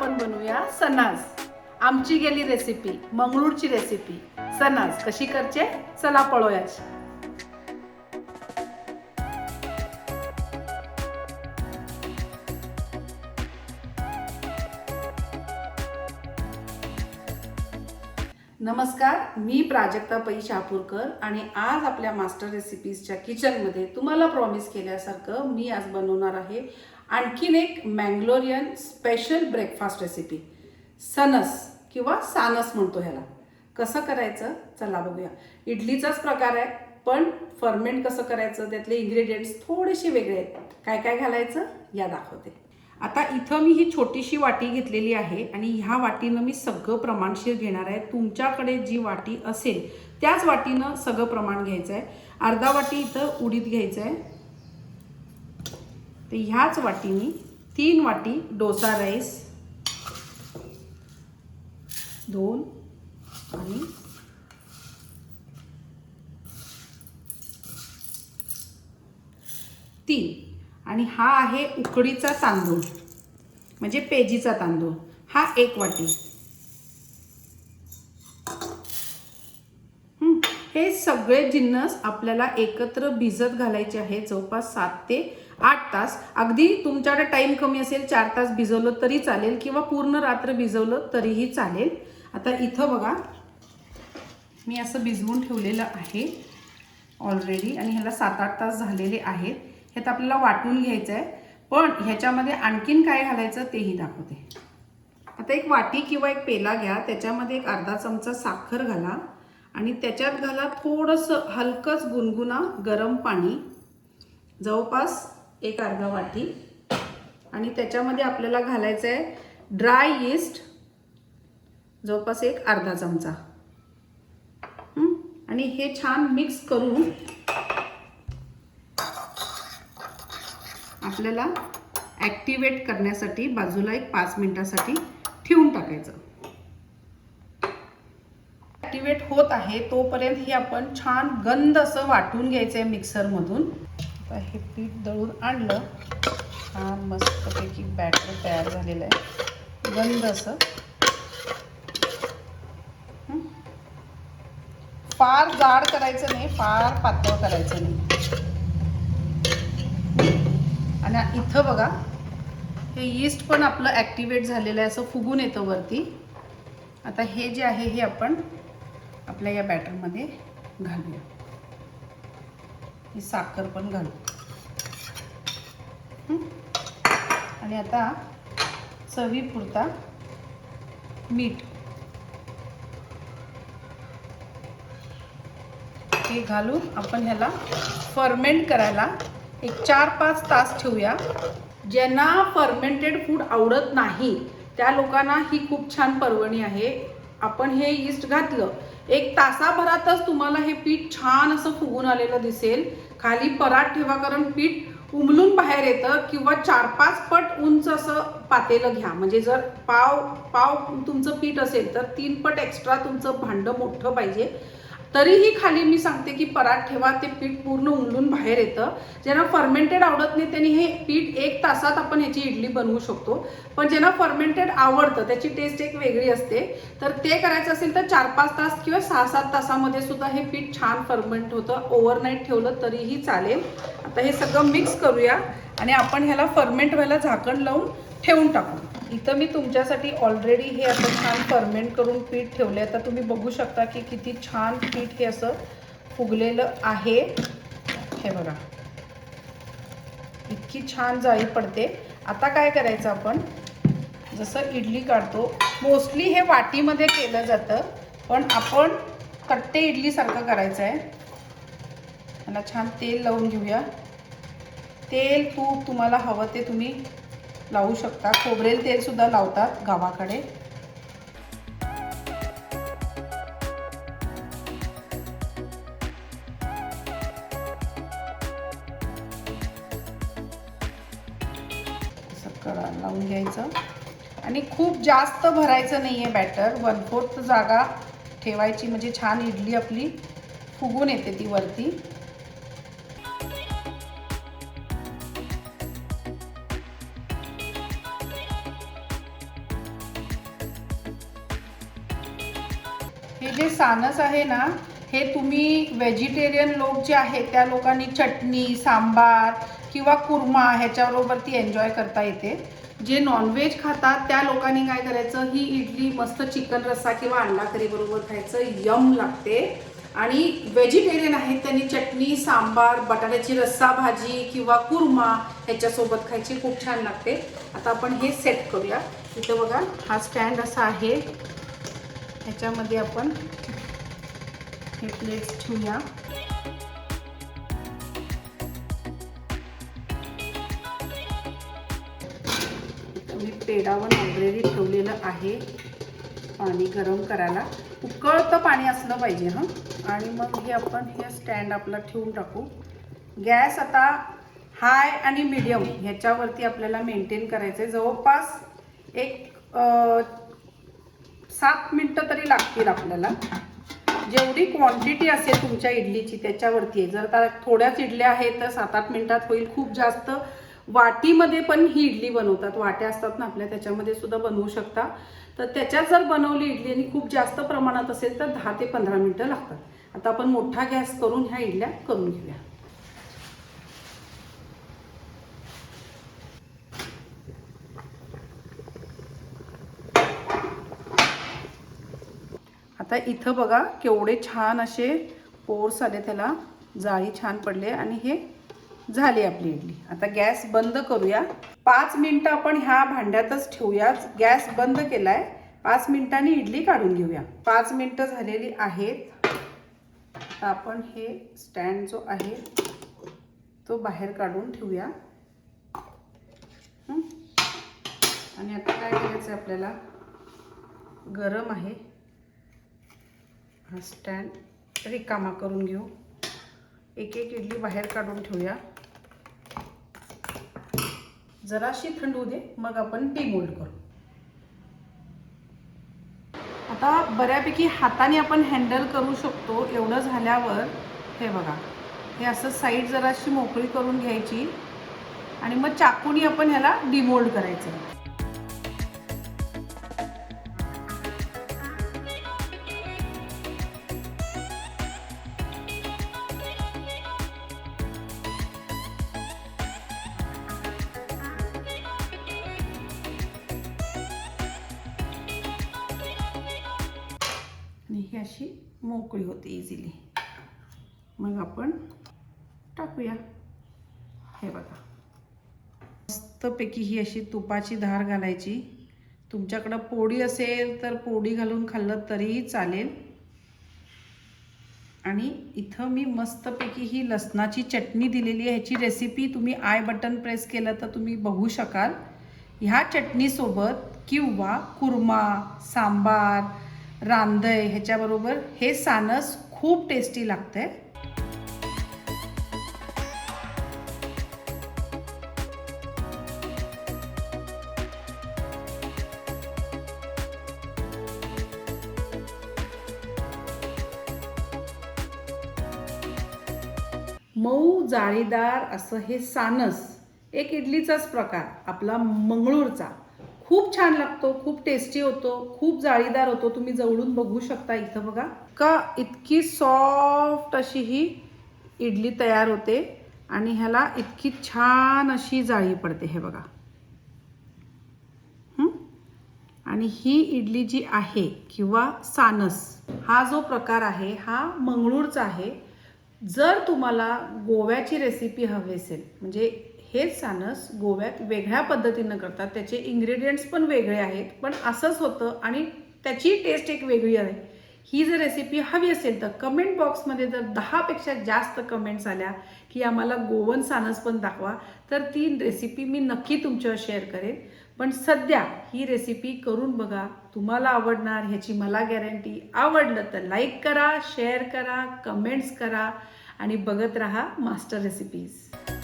आपण बनवूया सणाज आमची गेली रेसिपी मंगळूरची रेसिपी सणाज कशी करचे? चला पळोयाच नमस्कार मी प्राजक्ता पै शहापूरकर आणि आज आपल्या मास्टर रेसिपीजच्या किचनमध्ये तुम्हाला प्रॉमिस केल्यासारखं मी आज बनवणार आहे आणखीन एक मँगलोरियन स्पेशल ब्रेकफास्ट रेसिपी सनस किंवा सानस म्हणतो ह्याला. कसं करायचं? चला बघूया. इडलीचाच प्रकार आहे पण फर्मेंट कसं करायचं? त्यातले इन्ग्रेडियंट्स थोडेसे वेगळे आहेत. काय काय घालायचं? या दाखवते. आता इथं मी ही छोटीशी वाटी घेतलेली आहे आणि ह्या वाटीनं मी सगळं प्रमाणशीर घेणार आहे. तुमच्याकडे जी वाटी असेल त्याच वाटीनं सगळं प्रमाण घ्यायचं आहे अर्धा वाटी इथं उडीद घ्यायचं आहे तर ह्याच वाटीने तीन वाटी डोसा राईस दोन आणि तीन. आणि हा आहे उकडीचा तांदूळ म्हणजे पेजीचा तांदूळ. हा एक वाटी. हे सगळे जिन्नस आपल्याला एकत्र भिजत घालायचे आहे जवळपास सात ते आठ तास. अगदी तुमच्याकडे टाईम कमी असेल चार तास भिजवलं तरी चालेल किंवा पूर्ण रात्र भिजवलं तरीही चालेल. आता इथं बघा मी असं भिजवून ठेवलेलं आहे ऑलरेडी आणि ह्याला सात आठ तास झालेले आहेत. ह्यात आपल्याला वाटून घ्यायचं आहे पण ह्याच्यामध्ये आणखीन काय घालायचं तेही दाखवते. आता एक वाटी किंवा एक पेला घ्या त्याच्यामध्ये एक अर्धा चमचा साखर घाला आणि त्याच्यात घाला थोडंसं हलकंच गुणगुणा गरम पाणी. जवळपास एक अर्धा वाटी. आणि त्याच्यामध्ये आपल्याला घालायचं आहे ड्राय यीस्ट जवळपास एक अर्धा चमचा. आणि हे छान मिक्स करून आपल्याला ॲक्टिवेट करण्यासाठी बाजूला एक पाच मिनिटासाठी ठेवून टाकायचं. ॲक्टिवेट होत आहे तोपर्यंत हे आपण छान गंध असं वाटून घ्यायचं आहे मिक्सरमधून आता हे पीठ दळून आणलं. छान मस्तपैकी बॅटर तयार झालेलं आहे. गंध असं. फार जाड करायचं नाही फार पातळ करायचं नाही. आणि इथं बघा हे यीस्ट पण आपलं ॲक्टिवेट झालेलं आहे असं फुगून येतं वरती. आता हे जे आहे हे आपण आपल्या या बॅटरमध्ये घालूया. ही साखर पण घालू. आणि आता चवीपुरता मीठ. हे घालून आपण ह्याला फर्मेंट करायला एक चार पाच तास ठेवूया. ज्यांना फर्मेंटेड फूड आवडत नाही त्या लोकांना ही खूप छान पर्वणी आहे. आपण हे यीस्ट घातलं एक तासाभरातच तुम्हाला हे पीठ छान असं फुगून आलेलं दिसेल. खाली परात ठेवा कारण पीठ उमलून बाहेर येतं किंवा चार पाच पट उंच असं पातेलं घ्या. म्हणजे जर पाव पाव तुमचं पीठ असेल तर तीन पट एक्स्ट्रा तुमचं भांडं मोठं पाहिजे. तरीही खाली मी सांगते की परात ठेवा ते पीठ पूर्ण उमलून बाहेर येतं. ज्यांना फर्मेंटेड आवडत नाही त्यांनी हे पीठ एक तासात आपण ह्याची इडली बनवू शकतो. पण ज्यांना फर्मेंटेड आवडतं त्याची टेस्ट एक वेगळी असते. तर ते करायचं असेल तर चार पाच तास किंवा सहा सात तासामध्ये सुद्धा हे पीठ छान फर्मेंट होतं. ओव्हरनाईट ठेवलं तरीही चालेल. आता हे सगळं मिक्स करूया आणि आपण ह्याला फर्मेंट व्हायला झाकण लावून ठेवून टाकू. इथं मी तुमच्यासाठी ऑलरेडी हे असं छान फर्मेंट करून पीठ ठेवले आता तुम्ही बघू शकता की किती छान पीठ हे असं फुगलेलं आहे. हे बघा. इतकी छान जाळी पडते. आता काय करायचं आपण? जसं इडली काढतो. मोस्टली हे वाटीमध्ये केलं जातं पण आपण कट्टे इडलीसारखं करायचं आहे त्याला छान तेल लावून घेऊया. तेल तूप तुम्हाला हवं ते तुम्ही लावू शकता. खोबरेल तेल सुद्धा लावतात गावाकडे. लावून घ्यायचं. आणि खूप जास्त भरायचं नाही आहे बॅटर वन फोर्थ जागा ठेवायची म्हणजे छान इडली आपली फुगून येते ती वरती. हे जे सानस आहे ना हे तुम्ही व्हेजिटेरियन लोक जे आहेत त्या लोकांनी चटणी सांबार किंवा कुर्मा ह्याच्याबरोबर ती एन्जॉय करता येते. जे नॉनव्हेज खातात त्या लोकांनी काय करायचं ही इडली मस्त चिकन रस्सा किंवा अंडा करीबरोबर खायचं यम लागते. आणि व्हेजिटेरियन आहेत त्यांनी चटणी सांबार बटाट्याची रस्सा भाजी किंवा कुर्मा ह्याच्यासोबत खायची खूप छान लागते. आता आपण हे सेट करूया. इथं बघा हा स्टँड असा आहे. ह्याच्यामध्ये आपण हे प्लेट्स ठेवूया. मी पेडावर ऑलरेडी ठेवलेलं आहे पाणी गरम करायला. उकळतं पाणी असलं पाहिजे हां. आणि मग हे आपण हे स्टँड आपला ठेवून टाकू. गॅस आता हाय आणि मीडियम ह्याच्यावरती आपल्याला मेंटेन करायचं आहे जवळपास एक सात मिनटं तरी लागतील आपल्याला. जेवढी क्वांटिटी असेल तुमच्या इडलीची त्याच्यावरती आहे. जर आता थोड्याच इडल्या आहेत तर सात आठ मिनटात होईल. खूप जास्त वाटीमध्ये पण ही इडली बनवतात. वाट्या असतात ना आपल्या त्याच्यामध्ये सुद्धा बनवू शकता. तर त्याच्यात जर बनवली इडली आणि खूप जास्त प्रमाणात असेल तर दहा ते पंधरा मिनटं लागतात. आता आपण मोठा गॅस करून ह्या इडल्या करून घेऊया. आता इथं बघा केवढे छान असे पोर्स आले त्याला जाळी छान पडले आणि हे झाली आपली इडली. आता गॅस बंद करूया. पाच मिनटं आपण ह्या भांड्यातच ठेवूया गॅस बंद केलाय. पाच मिनिटांनी इडली काढून घेऊया. पाच मिनटं झालेली आहेत. आपण हे स्टँड जो आहे तो बाहेर काढून ठेवूया. आणि आता काय करायचं आहे आपल्याला? गरम आहे. हा स्टँड रिकामा करून घेऊ. एक एक इडली बाहेर काढून ठेवूया. जराशी थंड होऊ दे मग आपण डिमोल्ड करू. आता बऱ्यापैकी हाताने आपण हँडल करू शकतो एवढं झाल्यावर. हे बघा हे असं साईड जराशी मोकळी करून घ्यायची. आणि मग चाकूनी आपण ह्याला डिमोल्ड करायचं. ही अशी मोकळी होते इझिली मग आपण टाकूया. हे बघा. मस्तपैकी ही अशी तुपाची धार घालायची. तुमच्याकडं पोळी असेल तर पोळी घालून खाल्लं तरीही चालेल. आणि इथं मी मस्तपैकी ही लसणाची चटणी दिलेली आहे. ह्याची रेसिपी तुम्ही आय बटन प्रेस केलं तर तुम्ही बघू शकाल. ह्या चटणीसोबत किंवा कुर्मा सांबार रांदय ह्याच्याबरोबर हे सानस खूप टेस्टी लागतंय. मऊ जाळीदार असं हे सानस एक इडलीचाच प्रकार आपला मंगळूरचा. खूप छान लागतो खूप टेस्टी होतो खूप जाळीदार होतो. तुम्ही जवळून बघू शकता इथं बघा. का इतकी सॉफ्ट अशी ही इडली तयार होते आणि ह्याला इतकी छान अशी जाळी पडते हे बघा. आणि ही इडली जी आहे किंवा सानस हा जो प्रकार आहे हा मंगळूरचा आहे. जर तुम्हाला गोव्याची रेसिपी हवी असेल म्हणजे हेच सानस गोव्यात वेगळ्या पद्धतीनं करतात. त्याचे इंग्रेडियंट्स पण वेगळे आहेत पण असंच होतं आणि त्याची टेस्ट एक वेगळी आहे. ही जर रेसिपी हवी असेल तर कमेंट बॉक्समध्ये जर दहापेक्षा जास्त कमेंट्स आल्या की आम्हाला गोवन सानस पण दाखवा तर ती रेसिपी मी नक्की तुमच्यावर शेअर करेन. पण सध्या ही रेसिपी करून बघा तुम्हाला आवडणार ह्याची मला गॅरंटी आवडलं तर लाईक करा शेअर करा कमेंट्स करा आणि बघत राहा मास्टर रेसिपीज